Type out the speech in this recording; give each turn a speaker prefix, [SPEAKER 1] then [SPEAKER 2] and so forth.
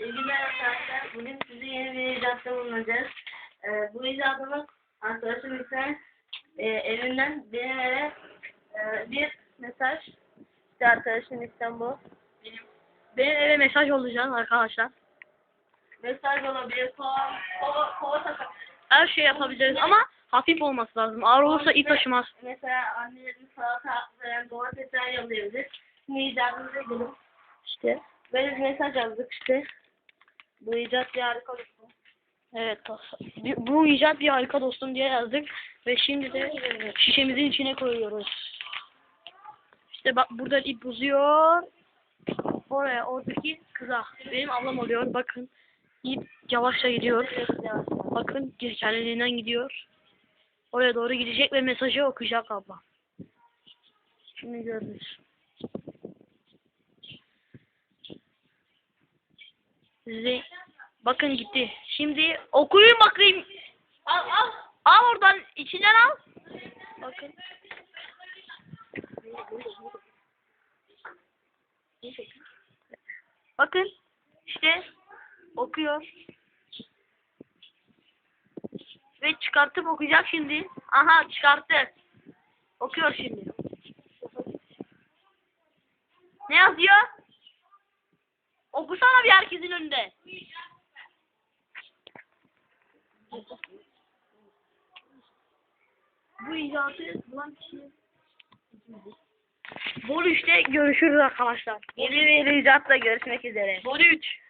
[SPEAKER 1] Günler arkadaşlar. Bugün size yeni bir icatta bulunacağız. Ee, bu icadımız arkadaşım ise e, evinden benim eve e, bir mesaj. İşte arkadaşım İstanbul. Benim
[SPEAKER 2] Benim eve mesaj olacak arkadaşlar.
[SPEAKER 1] mesaj olabilir. Kova, kova, kova.
[SPEAKER 2] Her şey yapabiliriz ama hafif olması lazım. Ağır olursa ip taşımaz.
[SPEAKER 1] Mesela annelerimiz salata veya domatesler yollayabilir. Şimdi icadımıza gidelim. İşte böyle bir mesaj yazdık işte. Bu icat bir harika olsun.
[SPEAKER 2] Evet. Bu icat bir harika dostum diye yazdık. Ve şimdi de şişemizin içine koyuyoruz. İşte bak burada ip uzuyor. Oraya oradaki kıza. Benim ablam oluyor. Bakın. İp yavaşça gidiyor. Bakın kendiliğinden gidiyor. Oraya doğru gidecek ve mesajı okuyacak abla. Şimdi görürüz. Size bakın gitti. Şimdi okuyun bakayım. Al al. Al oradan içinden al. Bakın. Bakın. işte okuyor. Ve çıkartıp okuyacak şimdi. Aha çıkarttı. Okuyor şimdi. Ne yazıyor? Okusana bir herkesin önünde. Bu icadı bulan kişi Bolu 3'te görüşürüz arkadaşlar.
[SPEAKER 1] Yeni bir icatla görüşmek üzere.
[SPEAKER 2] Bolu 3.